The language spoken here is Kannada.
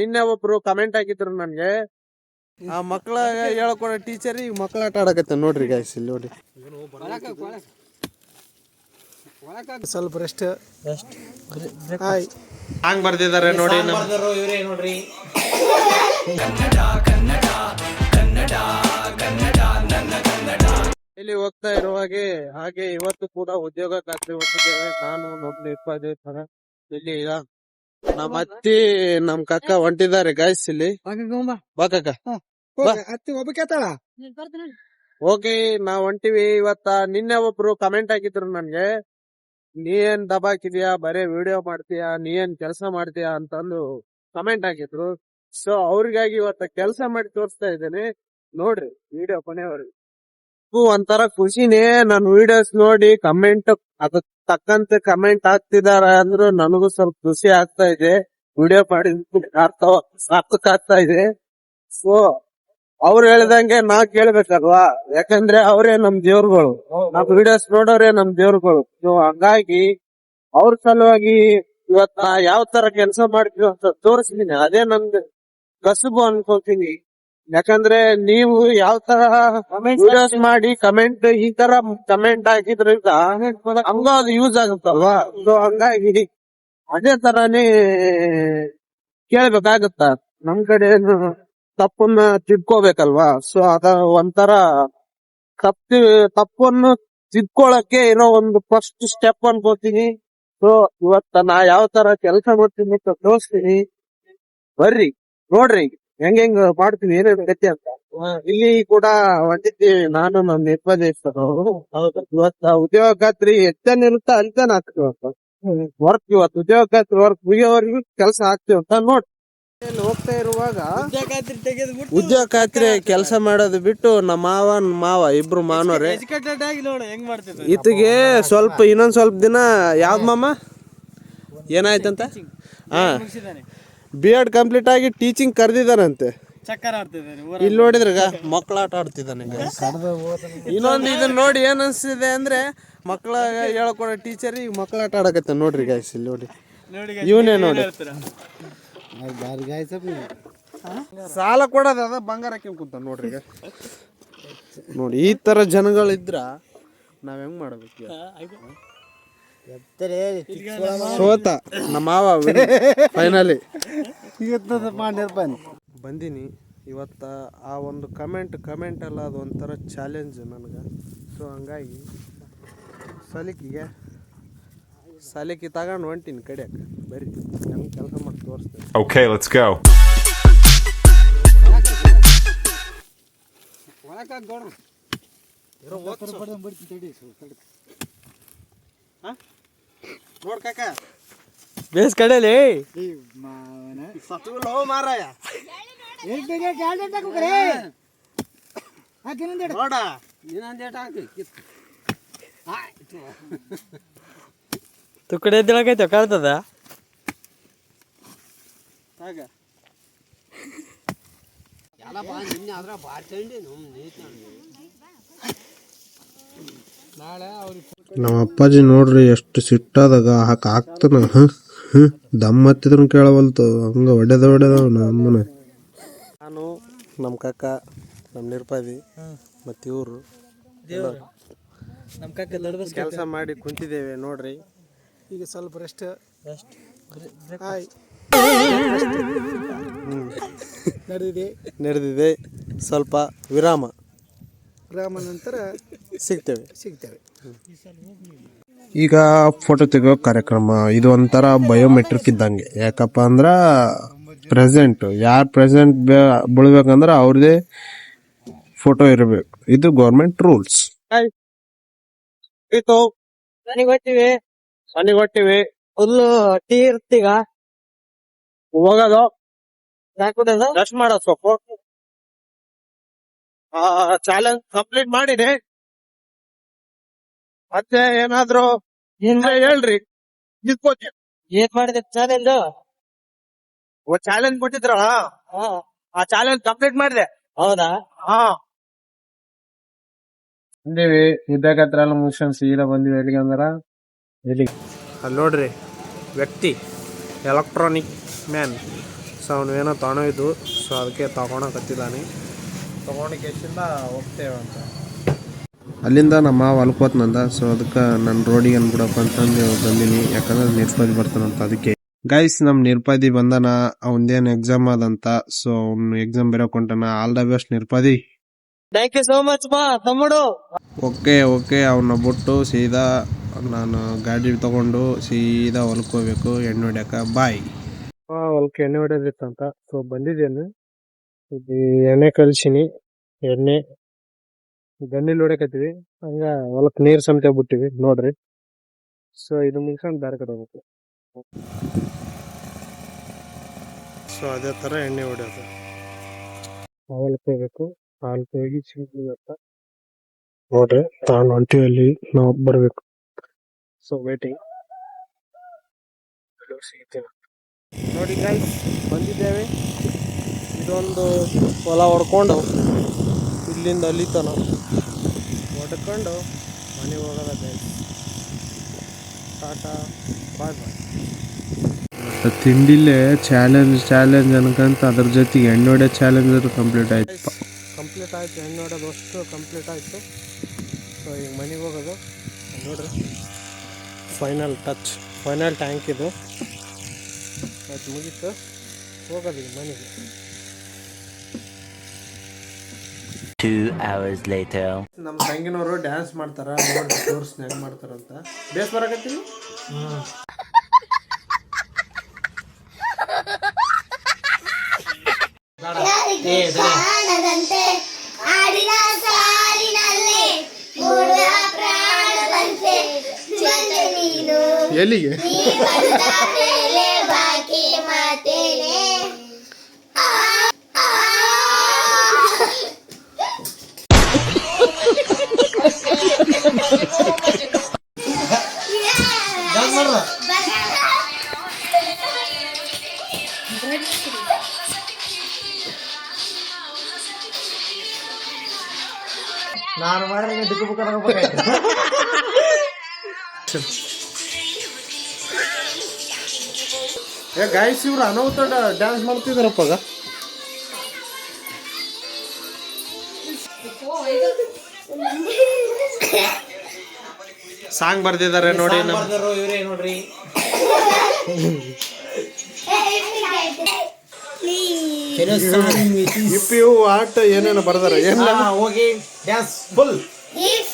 ನಿನ್ನೆ ಒಬ್ರು ಕಮೆಂಟ್ ಹಾಕಿದ್ರು ನನ್ಗೆ. ಆ ಮಕ್ಳ ಹೇಳ್ಕೊಡೋ ಟೀಚರ್ ಈಗ ಮಕ್ಕಳ ಆಟ ಆಡಕತ್ತ ನೋಡ್ರಿ ಗಾಯ್ಸ್ ಇಲ್ಲಿ ನೋಡಿ. ಸ್ವಲ್ಪ ರೆಸ್ಟ್ ಹಾಯ್ ಹಾಂಗ್ ಬರ್ದಿದ್ದಾರೆ ನೋಡಿ ಇವರೇ ನೋಡ್ರಿ. ಇಲ್ಲಿ ಹೋಗ್ತಾ ಇರುವಾಗೆ ಹಾಗೆ ಇವತ್ತು ಕೂಡ ಉದ್ಯೋಗ ಖಾತ್ರಿ ಹೋಗ್ತಿದ್ದೇವೆ. ನಾನು ನೋಡ್ಲಿ ಇಪ್ಪತ್ತೈದು ತರ ಇಲ್ಲಿ ನಮ್ಮ ಅತ್ತಿ ನಮ್ ಕಕ್ಕ ಹೊಂಟಿದ್ದಾರೆ ಗಾಯ್ಸ್ ಇಲ್ಲಿ. ಬಾ. ಕಕ್ಕ ಬಾ. ಹತ್ತಿ ಒಬ್ಬಕೇತಾಳ ಓಕೆ ನಾವ್ ಹೊಂಟಿವಿ. ಇವತ್ತ ನಿನ್ನೆ ಒಬ್ರು ಕಮೆಂಟ್ ಹಾಕಿದ್ರು ನನ್ಗೆ. ನೀ ಏನ್ ದಬಾಕಿದ್ಯಾ? ಬರೇ ವಿಡಿಯೋ ಮಾಡ್ತೀಯಾ? ನೀ ಏನ್ ಕೆಲಸ ಮಾಡ್ತೀಯಾ? ಅಂತಂದು ಕಮೆಂಟ್ ಹಾಕಿದ್ರು. ಸೊ ಅವ್ರಿಗಾಗಿ ಇವತ್ತ ಕೆಲಸ ಮಾಡಿ ತೋರಿಸ್ತಾ ಇದ್ದೇನೆ. ನೋಡ್ರಿ ವಿಡಿಯೋ ಕೊನೆವರೆಗೂ. ಒಂಥರ ಖುಷಿನೇ. ನನ್ ವಿಡಿಯೋಸ್ ನೋಡಿ ಕಮೆಂಟ್ ಅದಕ್ ತಕ್ಕಂತೆ ಕಮೆಂಟ್ ಹಾಕ್ತಿದಾರ ಅಂದ್ರು ನನಗೂ ಸ್ವಲ್ಪ ಖುಷಿ ಆಗ್ತಾ ಇದೆ. ವಿಡಿಯೋ ಮಾಡಿ ಸಾರ್ಥಕ ಆಗ್ತಾ ಇದೆ. ಸೊ ಅವ್ರು ಹೇಳ್ದಂಗೆ ನಾ ಕೇಳ್ಬೇಕಲ್ವಾ? ಯಾಕಂದ್ರೆ ಅವರೇ ನಮ್ ದೇವ್ರುಗಳು. ನಮ್ ವಿಡಿಯೋಸ್ ನೋಡೋರೆ ನಮ್ ದೇವ್ರುಗಳು. ಸೊ ಹಂಗಾಗಿ ಅವ್ರ ಸಲುವಾಗಿ ಇವತ್ ನಾ ಯಾವ ತರ ಕೆಲಸ ಮಾಡ್ತೀವಿ ಅಂತ ತೋರಿಸ್ತೀನಿ ಅದೇ ನಂದು ಕಸುಬು ಅನ್ಕೋತೀನಿ ಯಾಕಂದ್ರೆ ನೀವು ಯಾವ ತರ ವಿಡಿಯೋಸ್ ಮಾಡಿ ಕಮೆಂಟ್ ಈ ತರ ಕಮೆಂಟ್ ಹಾಕಿದ್ರಿಂದ ಹಂಗ ಅದು ಯೂಸ್ ಆಗುತ್ತಲ್ವಾ? ಸೊ ಹಂಗಾಗಿ ಅದೇ ತರಾನೇ ಕೇಳ್ಬೇಕಾಗತ್ತ? ನಮ್ ಕಡೆ ತಪ್ಪನ್ನ ತಿದ್ಕೋಬೇಕಲ್ವಾ ಸೊ ಅದ ಒಂಥರ ತಪ್ಪಿ ತಪ್ಪನ್ನು ತಿದ್ಕೊಳಕ್ಕೆ ಏನೋ ಒಂದು ಫಸ್ಟ್ ಸ್ಟೆಪ್ ಅನ್ಕೋತೀನಿ. ಸೊ ಇವತ್ತ ನಾ ಯಾವ ತರ ಕೆಲಸ ಮಾಡ್ತೀನಿ ಅಂತ ತೋರಿಸ್ತೀನಿ. ಬರ್ರಿ ನೋಡ್ರಿ ಹೆಂಗ್ ಹೆಂಗ್ ಮಾಡ್ತೀವಿ ಏನೇನು ಗತಿ ಅಂತ. ಇಲ್ಲಿ ಕೂಡ ಒಂದಿದ್ದೆ ನಾನು ನನ್ನ ನಿರ್ಪದೇಶರು ಇವತ್ತ ಉದ್ಯೋಗ ಖಾತ್ರಿ ಹೆಚ್ಚನ್ ಇರುತ್ತ ಅಂತಾನ ಹಾಕ್ತೀವಿ ಅಂತ. ವರ್ಕ್ ಇವತ್ತು ಉದ್ಯೋಗ ಖಾತ್ರಿ ವರ್ಕ್ ಮುಗಿಯೋವರೆಗೂ ಕೆಲಸ ಹಾಕ್ತಿವಿ ಅಂತ ನೋಡ್. ಹೋಗ್ತಾ ಇರುವಾಗ ಉದ್ಯೋಗ ಖಾತ್ರಿ ಕೆಲಸ ಮಾಡೋದು ಬಿಟ್ಟು ನಮ್ಮ ಮಾವ ನಮ್ ಮಾವ ಇಬ್ರು ಮಾನವ್ರೆ ಇತ್ತಿಗೆ ಸ್ವಲ್ಪ ಇನ್ನೊಂದ್ ಸ್ವಲ್ಪ ದಿನ ಯಾವ್ದ್ ಮಾಮ? ಏನಾಯ್ತಂತ? ಹಾ. ಬಿ ಎಡ್ ಕಂಪ್ಲೀಟ್ ಆಗಿ ಟೀಚಿಂಗ್ ಚಕ್ಕರ್ ಆಡ್ತಿದ್ದಾನೆ ಇಲ್ಲಿ ನೋಡಿದ್ರಗ ಮಕ್ಕಳ ಆಟ ಆಡ್ತಿದ್ದಾನೆ ಇನ್ನೊಂದು ಇದನ್ನ ನೋಡಿ ಏನ್ ಅನ್ಸಿದೆ ಅಂದ್ರೆ ಮಕ್ಕಳ ಹೇಳ್ಕೊಡೋ ಟೀಚರ್ ಈಗ ಮಕ್ಕಳ ಆಟ ಆಡಕತ್ತೆ ನೋಡ್ರಿ ಗಾಯ್ಸ್ ಇಲ್ಲಿ ನೋಡಿ. ನೋಡಿ ಇವನೇ ನೋಡಿ. ಸಾಲ ಕೊಡೋದ ಅದ ಬಂಗಾರ ಹಾಕಿ ಕುಂತ ನೋಡ್ರಿ ಈಗ. ನೋಡಿ ಈ ತರ ಜನಗಳಿದ್ರ ನಾವ್ ಹೆಂಗ್ ಮಾಡ್ಬೇಕು ಸೋತ ನಮ್ಮ ಮಾವ ಫೈನಲಿ ಬಂದೀನಿ ಇವತ್ತ ಆ ಒಂದು ಕಮೆಂಟ್ ಕಮೆಂಟ್ ಅಲ್ಲ ಅದು ಒಂಥರ ಚಾಲೆಂಜ್ ನನಗೆ. ಸೊ ಹಂಗಾಗಿ ಸಲಿಕಿಗೆ ಸಲಿಕಿ ತಗೊಂಡು ಹೊಂಟೀನಿ ಕಡಿಯಕ್ಕೆ ಬರ್ರಿ ಹೆಂಗೆ ಕೆಲಸ ಮಾಡಿ ತೋರಿಸ್ತೇನೆ. ಹಾಂ huh? go. ನೋಡ್ ಕಾಕ ಬೇಸ್ ಕಡೆಲಿ ಸತ್ವಲೋ ಮಾರಾಯ ನೋಡ ತುಕಡೆ ಎದ್ದೇಳಕೈತೆ ಕಾಣ್ತದ ಆಗ ನಮ್ಮ ಅಪ್ಪಾಜಿ ನೋಡ್ರಿ ಎಷ್ಟು ಸಿಟ್ಟಾದಾಗ ಹಾಕ ಹಾಕ್ತಾನ ಹ ಹ ದಮ್ ಹತ್ತಿದ್ರು ಕೇಳವಲ್ತು ಹಂಗ ಒಡೆದ ಒಡೆದ ನಮ್ಮನ. ನಾನು ನಮ್ಮ ಕಕ್ಕ ನಮ್ಮ ನಿರ್ಪಾದಿ ಮತ್ತು ಇವರು ನಮ್ಮ ಕಕ್ಕ ಕೆಲಸ ಮಾಡಿ ಕುಂತಿದ್ದೇವೆ ನೋಡ್ರಿ. ಈಗ ಸ್ವಲ್ಪ ರೆಸ್ಟ್ ಹಾಯ್. ನಡೆದಿದೆ. ನಡೆದಿದೆ. ಸ್ವಲ್ಪ ವಿರಾಮ. ವಿರಾಮ ನಂತರ ಸಿಗ್ತೇವೆ. ಸಿಗ್ತೇವೆ. ಈಗ ಫೋಟೋ ತೆಗೆಯೋ ಕಾರ್ಯಕ್ರಮ ಇದು ಒಂಥರ ಬಯೋಮೆಟ್ರಿಕ್ ಇದ್ದಂಗೆ. ಯಾಕಪ್ಪ ಅಂದ್ರ ಪ್ರೆಸೆಂಟ್ ಯಾರು ಪ್ರೆಸೆಂಟ್ ಬೀಳ್ಬೇಕಂದ್ರೆ ಅವ್ರದೇ ಫೋಟೋ ಇರಬೇಕು. ಇದು ಗೌರ್ಮೆಂಟ್ ರೂಲ್ಸ್ ಇದು ನನಗೆ ಗೊತ್ತಿವಿ ಮನೆಗೆ ಹೊಟ್ಟಿವಿ ಫುಲ್ಲು ಟೀ ಇರ್ತೀಗ ಹೋಗೋದು ಹಾಕುದದ ರಶ್ ಮಾಡೋದು ಸ್ವಲ್ಪ ಚಾಲೆಂಜ್ ಕಂಪ್ಲೀಟ್ ಮಾಡಿದೆ. ಮತ್ತೆ ಏನಾದ್ರು ಏನ್ ಇದ್ರೆ ಹೇಳ್ರಿ. ನಿಂತ್ಕೋತೀನಿ ಏನ್ ಮಾಡಿದೆ ಚಾಲೆಂಜ್ ಚಾಲೆಂಜ್ ಕೊಟ್ಟಿದ್ರಲ್ಲ ಆ ಚಾಲೆಂಜ್ ಕಂಪ್ಲೀಟ್ ಮಾಡಿದೆ. ಹೌದಾ? ಹಾ. ಬಂದೀವಿ. ವಿದ್ಯಾಗತ್ರ ಮುಗಿಸ್ಕೊಂಡ್ ಸೀದಾ ಬಂದಿವಿ. ಎಲ್ಲಿಗೆ ಅಂದ್ರ? ಇಲ್ಲಿ ಅಲ್ಲಿ ನೋಡ್ರಿ. ವ್ಯಕ್ತಿ. ಎಲೆಕ್ಟ್ರಾನಿಕ್ ಮ್ಯಾನ್ ಅವನು ಏನೋ ತಗೊಂಡಿದ್ದು ಸೊ ಅದಕ್ಕೆ ತಗೊಳಕತ್ತಿದ್ದಾನೆ ತಗೊಂಡಿಕೆಸಿಂದ ಹೋಗ್ತೇವೆ ಅಂತ. ಅಲ್ಲಿಂದ ನಮ್ಮ ಹೊಲಕ್ಕೆ ಹೋತ್ನಂದ ಸೊ ಅದಕ್ಕೆ ನಾನು ರೋಡಿಗೆ ಅನ್ಬಿಡಪ್ಪ ಅಂತಂದು ಬಂದೀನಿ. ಯಾಕಂದ್ರೆ ನಿರ್ಪಾದಿ ಬರ್ತಾನಂತ ಅದಕ್ಕೆ. ಗೈಸ್ ನಮ್ಮ ನಿರ್ಪಾದಿ ಬಂದನ. ಅವನದೇನು ಎಕ್ಸಾಮ್ ಅದಂತ. ಸೊ ಅವ್ನು ಎಕ್ಸಾಮ್ ಬರೋಕ್ ಹೊಂಟಾನ ಆಲ್ ದ ಬೆಸ್ಟ್ ನಿರ್ಪಾದಿ. ಥ್ಯಾಂಕ್ ಯು ಸೋ ಮಚ್ ಬಾ ತಮ್ಮಡು. ಓಕೆ ಓಕೆ ಅವನ್ನ ಬಿಟ್ಟು ಸೀದಾ ನಾನು ಗಾಡಿ ತಗೊಂಡು ಸೀದಾ ಹೊಲಕ್ಕೆ ಹೋಗ್ಬೇಕು. ಎಣ್ಣೆ ಹೊಡ್ಯಾಕ. ಬಾಯ್ ಹೊಲಕ್ಕೆ ಎಣ್ಣೆ ಹೊಡೆದಿತ್ತಂತ ಸೊ ಬಂದಿದ್ದೇನೆ. ಇದು ಎಣ್ಣೆ ಕಲ್ಸಿನಿ. ಎಣ್ಣೆ. ಗಣ್ಣಿಲ್ ಹೊಡ್ಯಾಕತ್ತೀವಿ ಹಂಗ ಹೊಲಕ್ಕೆ ನೀರ್ ಸಮೇತ ಬಿಟ್ಟಿವಿ ನೋಡ್ರಿ. ಸೊ ಇದು ಮುಗಿಸ್ಕೊಂಡು ಬೇರೆ ಕಡೆ ಹೋಗ್ಬೇಕು ಸೊ ಅದೇ ತರ ಎಣ್ಣೆ ಹೊಡೆಯೋದು. ಹೊಲಕ್ಕೆ ಹೋಗ್ಬೇಕು ಹೊಲಕ್ಕೆ ಹೋಗಿ ಅಂತ ನೋಡ್ರಿ ತಾನು ಹೊಂಟಿವಲ್ಲಿ ನಾವು ಬರ್ಬೇಕು. ಸೊ ವೇಟಿಂಗ್ ನೋಡಿ ಗೈಸ್ ಬಂದಿದ್ದೇವೆ. ಇದೊಂದು ಹೊಲ ಹೊಡ್ಕೊಂಡು ಇಲ್ಲಿಂದ ಅಲ್ಲಿ ತನ ಹೊಡ್ಕೊಂಡು ಮನೆಗೆ ಹೋಗೋದ ಗೈಸ್ ಟಾಟಾ ಬಾಯ್ ಬಾಯ್ ತಿಂಡಿಲೇ ಚಾಲೆಂಜ್ ಚಾಲೆಂಜ್ ಅನ್ಕಂತ ಅದ್ರ ಜೊತೆಗೆ ಎಣ್ಣೋಡೆ ಹೊಡೆ ಅದು ಕಂಪ್ಲೀಟ್ ಆಯ್ತು. ಕಂಪ್ಲೀಟ್ ಆಯಿತು ಎಣ್ಣೋಡೋದು ಅಷ್ಟು ಕಂಪ್ಲೀಟ್ ಆಯಿತು. ಸೊ ಈಗ ಮನೆಗೆ ಹೋಗೋದು. ನೋಡ್ರಿ. ಫೈನಲ್ ಟಚ್ ಫೈನಲ್ ಟ್ಯಾಂಕ್ ಇದು. ಅದು ಮುಗೀತು. ಹೋಗೋದು ಈಗ ಮನೆಗೆ. Two ಅವರ್ಸ್ ಲೇಟರ್ ನಮ್ಮ ತಂಗಿನವರು ಡ್ಯಾನ್ಸ್ ಮಾಡ್ತಾರ ನೋಡಿ ತೋರ್ಸ್ ಹೆಂಗ್ ಮಾಡ್ತಾರಂತ ಬೇಸ್ ಬರಾಕತ್ತೀನಿ ಕಾಣದಂತೆ ಆಡಿನ ಸಾಲಿನಲ್ಲಿ ಮೂಡುವ ಪ್ರಾಣದಂತೆ. ಬಂದೆ ನೀನು ಎಲ್ಲಿಗೆ? ನೀ ಬಂದ ಮೇಲೆ ನಾನು ಮಾಡಿದ್ರೆ ಡಿಗ್ಗಿ ಬುಕ್ಕ ಏ ಗಾಯಸ್ ಇವ್ರು ಅನಾಹುತ ಡ್ಯಾನ್ಸ್ ಮಾಡ್ತಿದಾರಪ್ಪಾಗ ಸಾಂಗ್ ಬರ್ದಿದ್ದಾರೆ ನೋಡಿ ಇಪ್ ಇವು ಆಟ ಏನೇನು ಬರ್ದಾರ ಏನ ಹೋಗಿ ಡ್ಯಾನ್ಸ್ ಫುಲ್ If